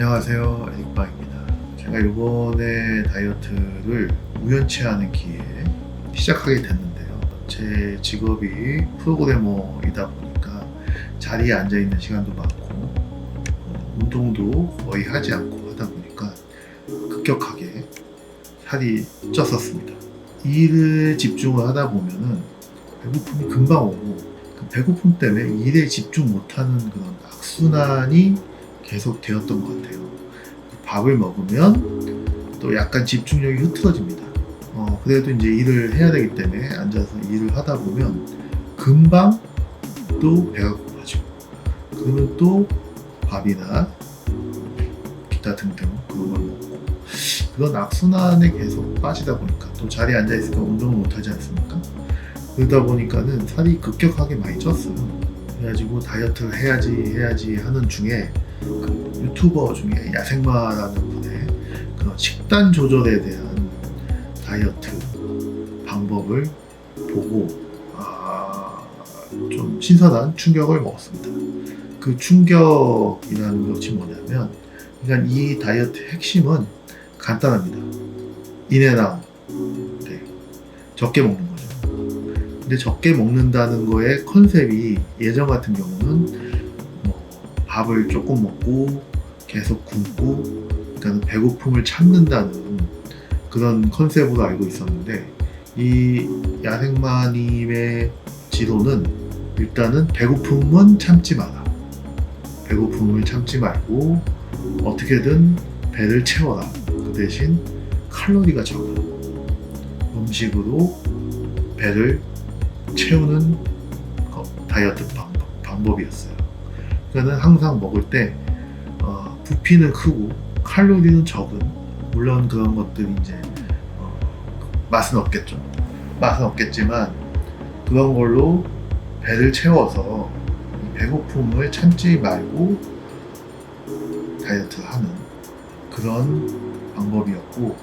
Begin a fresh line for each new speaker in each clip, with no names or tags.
안녕하세요 에릭방입니다. 제가 이번에 다이어트를 우연치 않은 기회에 시작하게 됐는데요. 제 직업이 프로그래머이다 보니까 자리에 앉아있는 시간도 많고 어, 운동도 거의 하지 않고 하다 보니까 급격하게 살이 쪘었습니다. 일에 집중을 하다 보면은 배고픔이 금방 오고 그 배고픔 때문에 일에 집중 못하는 그런 악순환이 계속 되었던 것 같아요. 밥을 먹으면 또 약간 집중력이 흐트러집니다. 어, 그래도 이제 일을 해야 되기 때문에 앉아서 일을 하다 보면 금방 또 배가 고파지고 그러면 또 밥이나 기타 등등 그런 걸 먹고 그런 악순환에 계속 빠지다 보니까 또 자리에 앉아 있으니까 운동을 못 하지 않습니까? 그러다 보니까는 살이 급격하게 많이 쪘어요. 그래가지고 다이어트를 해야지 해야지 하는 중에 그 유튜버 중에 야생마라는 분의 그런 식단 조절에 대한 다이어트 방법을 보고 아, 좀 신선한 충격을 먹었습니다. 그 충격이라는 것이 뭐냐면 그러니까 이 다이어트 핵심은 간단합니다. 인앤아웃. 네. 적게 먹는 거죠. 근데 적게 먹는다는 거의 컨셉이 예전 같은 경우는 뭐 밥을 조금 먹고 계속 굶고 그러니까 배고픔을 참는다는 그런 컨셉으로 알고 있었는데 이 야생마님의 지도는 일단은 배고픔은 참지 마라. 배고픔을 참지 말고 어떻게든 배를 채워라. 그 대신 칼로리가 적은 음식으로 배를 채우는 거- 다이어트 방법, 방법이었어요. 그러니까는 항상 먹을 때 어, 부피는 크고 칼로리는 적은 물론 그런 것들이 이제 어, 맛은 없겠죠. 맛은 없겠지만 그런 걸로 배를 채워서 이 배고픔을 참지 말고 다이어트를 하는 그런 방법이었고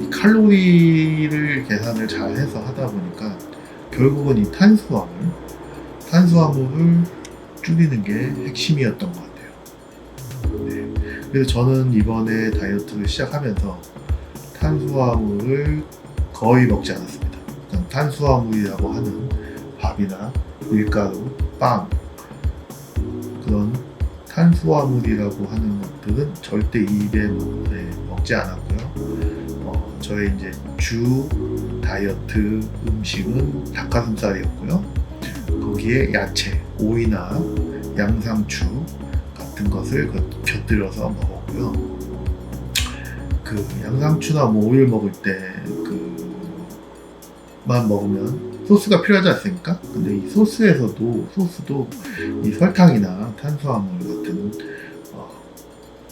이 칼로리를 계산을 잘 해서 하다 보니까 결국은 이 탄수화물, 탄수화물을 줄이는 게 핵심이었던 것 같아요. 네. 그래서 저는 이번에 다이어트를 시작하면서 탄수화물을 거의 먹지 않았습니다. 탄수화물이라고 하는 밥이나 밀가루, 빵 그런 탄수화물이라고 하는 것들은 절대 입에 먹- 네, 먹지 않았고요. 어, 저의 이제 주 다이어트 음식은 닭가슴살이었고요. 거기에 야채, 오이나 양상추 같은 것을 곁- 곁들여서 먹었고요. 그 양상추나 뭐 오이를 먹을 때그만 먹으면 소스가 필요하지 않습니까? 근데 이 소스에서도 소스도 이 설탕이나 탄수화물 같은 어,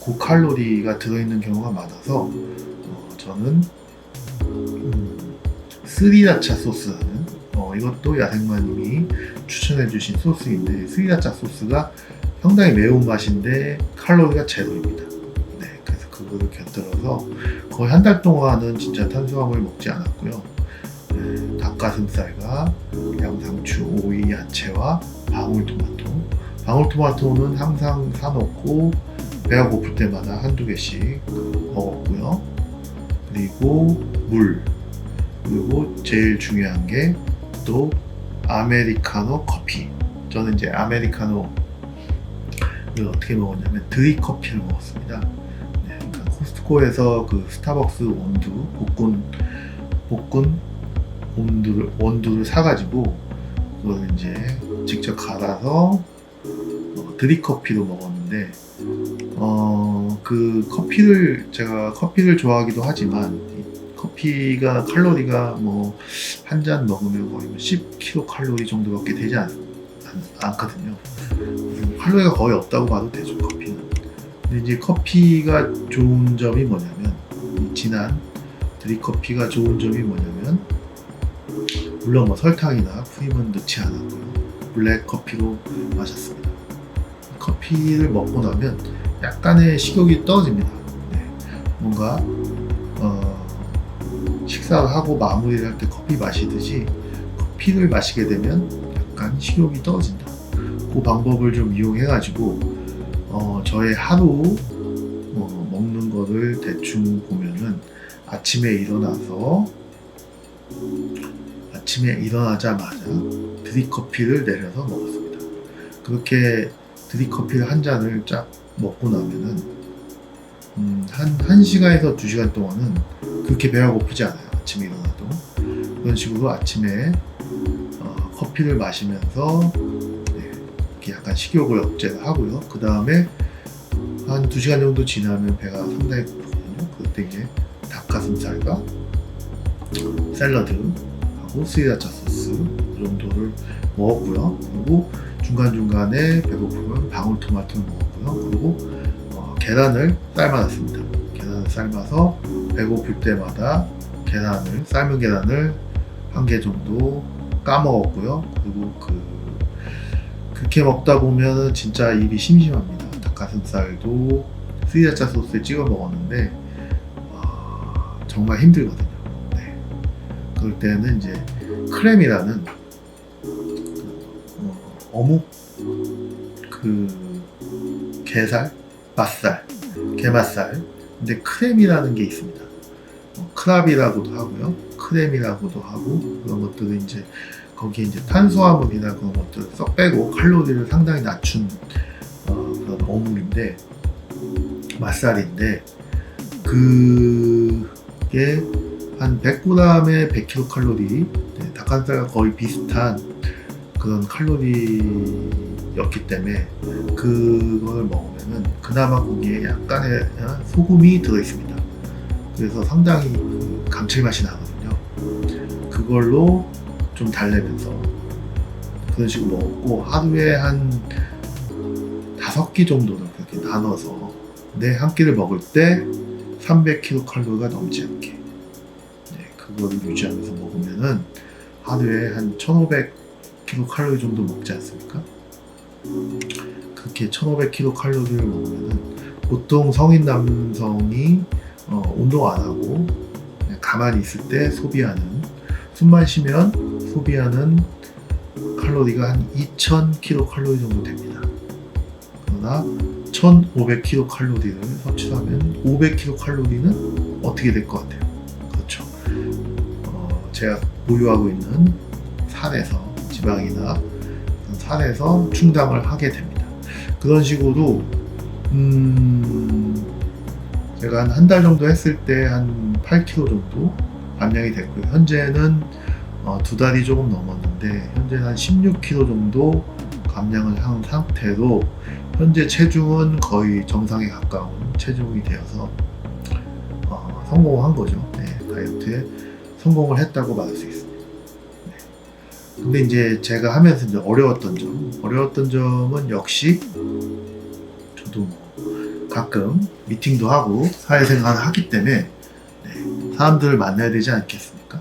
고칼로리가 들어있는 경우가 많아서 어, 저는 음, 스리라차 어, 이것도 야생마님이 추천해주신 소스인데 스리라차 소스가 상당히 매운 맛인데 칼로리가 제로입니다. 네, 그래서 그거를 곁들여서 거의 한 달 동안은 진짜 탄수화물 먹지 않았고요. 네, 닭가슴살과 양상추, 오이, 야채와 방울토마토. 방울토마토는 항상 사놓고 배가 고플 때마다 한두 개씩 먹었고요. 그리고 물. 그리고 제일 중요한 게 또 아메리카노 커피. 저는 이제 아메리카노 를 어떻게 먹었냐면 드립 커피를 먹었습니다. 네, 그러니까 코스트코에서 그 스타벅스 원두 볶은 볶은 원두를 원두를 사가지고 그걸 이제 직접 갈아서 어, 드립 커피로 먹었는데 어, 그 커피를 제가 커피를 좋아하기도 하지만 이 커피가 칼로리가 뭐 한 잔 먹으면 거의 뭐 10kcal 칼로리 정도밖에 되지 않, 않, 거든요 칼로리가 거의 없다고 봐도 되죠 커피는. 근데 이제 커피가 좋은 점이 뭐냐면 이 진한 드립 커피가 좋은 점이 뭐냐면 물론 뭐 설탕이나 크림은 넣지 않았고요. 블랙 커피로 마셨습니다. 커피를 먹고 나면 약간의 식욕이 떨어집니다. 네. 뭔가 어, 식사를 하고 마무리를 할 때 커피 마시듯이 커피를 마시게 되면 약간 식욕이 떨어진다. 그 방법을 좀 이용해가지고 어, 저의 하루 뭐 먹는 거를 대충 보면은 아침에 일어나서 아침에 일어나자마자 드립커피를 내려서 먹었습니다. 그렇게 드립커피를 한 잔을 쫙 먹고 나면은 음, 한 1시간에서 2시간 동안은 그렇게 배가 고프지 않아요. 아침에 일어나도. 그런 식으로 아침에 어, 커피를 마시면서 네, 약간 식욕을 억제를 하고요. 그 다음에 한 2시간 정도 지나면 배가 상당히 고프거든요. 그때 이제 닭가슴살과 샐러드하고 스리라차 소스 이 정도를 먹었고요. 그리고 중간중간에 배고프면 방울토마토를 먹었고요. 그리고 어, 계란을 삶아놨습니다. 계란을 삶아서 배고플 때마다 계란을 삶은 계란을 한 개 정도 까먹었고요. 그리고 그 그렇게 먹다 보면은 진짜 입이 심심합니다. 닭가슴살도 스리라차 소스에 찍어 먹었는데 아, 정말 힘들거든요. 네. 그럴 때는 이제 크렘이라는 그, 어, 어묵 그 게살, 맛살, 게맛살. 근데 크렘이라는 게 있습니다. 어, 크랍이라고도 하고요, 크렘이라고도 하고 그런 것들은 이제 거기에 이제 탄수화물이나 그런 것들을 썩 빼고 칼로리를 상당히 낮춘 어, 그런 어묵인데 맛살인데 그게 한 100g에 100kcal 네, 닭가슴살과 거의 비슷한 그런 칼로리였기 때문에 그걸 먹으면은 그나마 거기에 약간의 어, 소금이 들어 있습니다. 그래서 상당히 그 감칠맛이 나거든요. 그걸로 좀 달래면서 그런 식으로 먹었고 하루에 한 다섯 끼 정도는 그렇게 나눠서 내 한 끼를 먹을 때 300kcal가 넘지 않게 네, 그거를 유지하면서 먹으면은 하루에 한 1500kcal 정도 먹지 않습니까? 그렇게 1500kcal를 먹으면은 보통 성인 남성이 어, 운동 안 하고 가만히 있을 때 소비하는 숨만 쉬면 소비하는 칼로리가 한 2000kcal 정도 됩니다. 그러나 1500kcal를 섭취하면 500kcal는 어떻게 될 것 같아요? 그렇죠. 어, 제가 보유하고 있는 살에서 지방이나 살에서 충당을 하게 됩니다. 그런 식으로 음, 제가 한 한 달 정도 했을 때 한 8kg 정도 감량이 됐고요. 현재는 어, 두 달이 조금 넘었는데 현재 한 16kg 정도 감량을 한 상태로 현재 체중은 거의 정상에 가까운 체중이 되어서 어, 성공한 거죠. 네, 다이어트에 성공을 했다고 말할 수 있습니다. 네. 근데 이제 제가 하면서 이제 어려웠던 점, 어려웠던 점은 역시 저도 뭐 가끔 미팅도 하고 사회생활을 하기 때문에 네, 사람들을 만나야 되지 않겠습니까?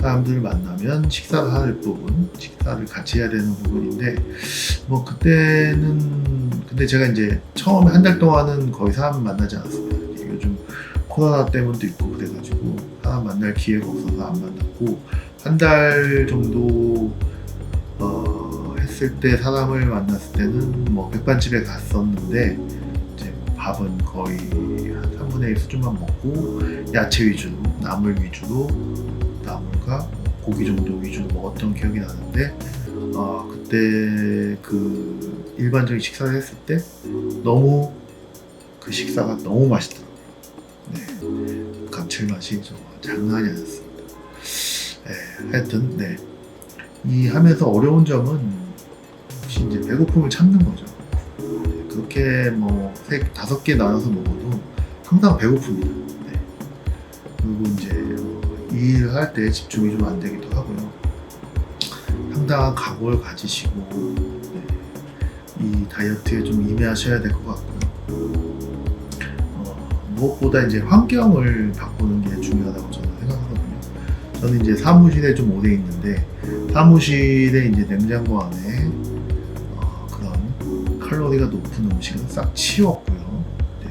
사람들을 만나면 식사를 할 부분, 식사를 같이 해야 되는 부분인데, 뭐 그때는 근데 제가 이제 처음에 한 달 동안은 거의 사람 만나지 않았습니다. 요즘 코로나 때문도 있고 그래가지고 사람 만날 기회가 없어서 안 만났고 한 달 정도 어, 했을 때 사람을 만났을 때는 뭐 백반집에 갔었는데 밥은 거의 한 3분의 1 수준만 먹고 야채 위주로 나물 위주로 나물과 고기 정도 위주로 먹었던 기억이 나는데 어, 그때 그 일반적인 식사를 했을 때 너무 그 식사가 너무 맛있더라고요. 네, 감칠맛이 정말 장난이 아니었습니다. 네, 하여튼 네. 이 하면서 어려운 점은 혹시 이제 배고픔을 참는 거죠. 네, 그렇게 뭐 세, 다섯 개 나눠서 먹어도 항상 배고픕니다. 네. 그리고 이제 어, 이 일을 할 때 집중이 좀 안 되기도 하고요. 상당한 각오를 가지시고 네, 이 다이어트에 좀 임해하셔야 될 것 같고요. 어, 무엇보다 이제 환경을 바꾸는 게 중요하다고 저는 생각하거든요. 저는 이제 사무실에 좀 오래 있는데 사무실에 이제 냉장고 안에 칼로리가 높은 음식은 싹 치웠고요. 네.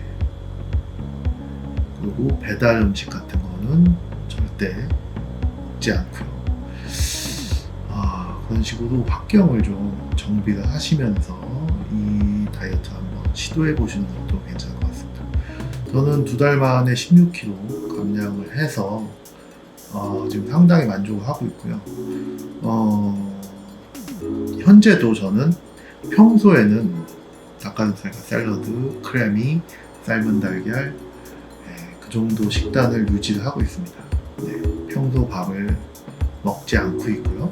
그리고 배달 음식 같은 거는 절대 먹지 않고요. 아, 그런 식으로 환경을 좀 정비를 하시면서 이 다이어트 한번 시도해 보시는 것도 괜찮을 것 같습니다. 저는 두 달 만에 16kg 감량을 해서 어, 지금 상당히 만족을 하고 있고요. 어, 현재도 저는 평소에는 닭가슴살과 샐러드, 크래미, 삶은 달걀 예, 그 정도 식단을 유지를 하고 있습니다. 네, 평소 밥을 먹지 않고 있고요.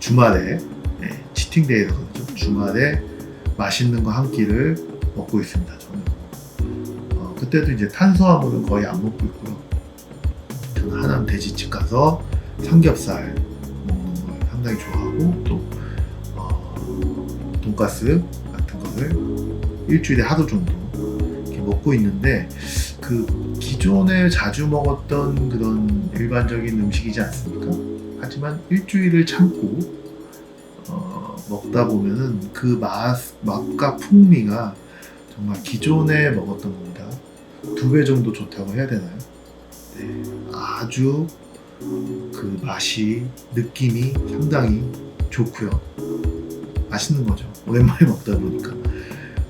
주말에 예, 치팅데이라고 그러죠. 주말에 맛있는 거 한 끼를 먹고 있습니다. 저는 어, 그때도 이제 탄수화물은 거의 안 먹고 있고요. 저는 하남 돼지집 가서 삼겹살 먹는 걸 상당히 좋아하고 또 어, 돈가스 같은 것을 일주일에 하루 정도 이렇게 먹고 있는데 그 기존에 자주 먹었던 그런 일반적인 음식이지 않습니까? 하지만 일주일을 참고 어, 먹다 보면은 그 맛, 맛과 풍미가 정말 기존에 먹었던 것보다 두 배 정도 좋다고 해야 되나요? 네, 아주 그 맛이 느낌이 상당히 좋고요. 맛있는 거죠. 오랜만에 먹다 보니까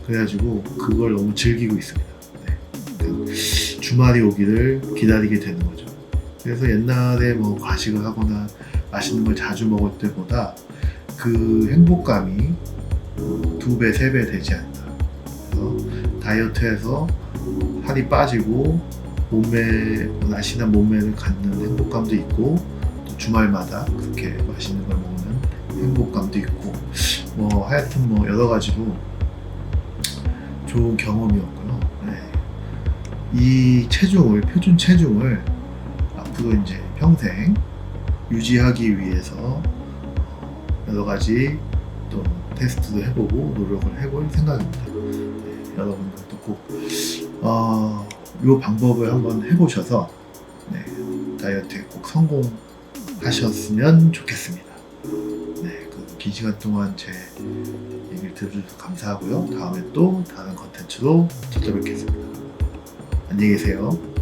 그래가지고 그걸 너무 즐기고 있습니다. 네. 그 주말이 오기를 기다리게 되는 거죠. 그래서 옛날에 뭐 과식을 하거나 맛있는 걸 자주 먹을 때보다 그 행복감이 두 배, 세 배 되지 않나. 그래서 다이어트해서 살이 빠지고 몸매, 날씬한 몸매를 갖는 행복감도 있고 또 주말마다 그렇게 맛있는 걸 먹는 행복감도 있고 뭐 하여튼 뭐 여러 가지로 좋은 경험이었고요. 네. 이 체중을 표준 체중을 앞으로 이제 평생 유지하기 위해서 여러 가지 또 테스트도 해보고 노력을 해볼 생각입니다. 네, 여러분들도 꼭 어, 이 방법을 한번 해보셔서 네, 다이어트에 꼭 성공하셨으면 좋겠습니다. 네, 그긴 시간 동안 제 얘기를 들어주셔서 감사하고요. 다음에 또 다른 컨텐츠로 찾아뵙겠습니다. 안녕히 계세요.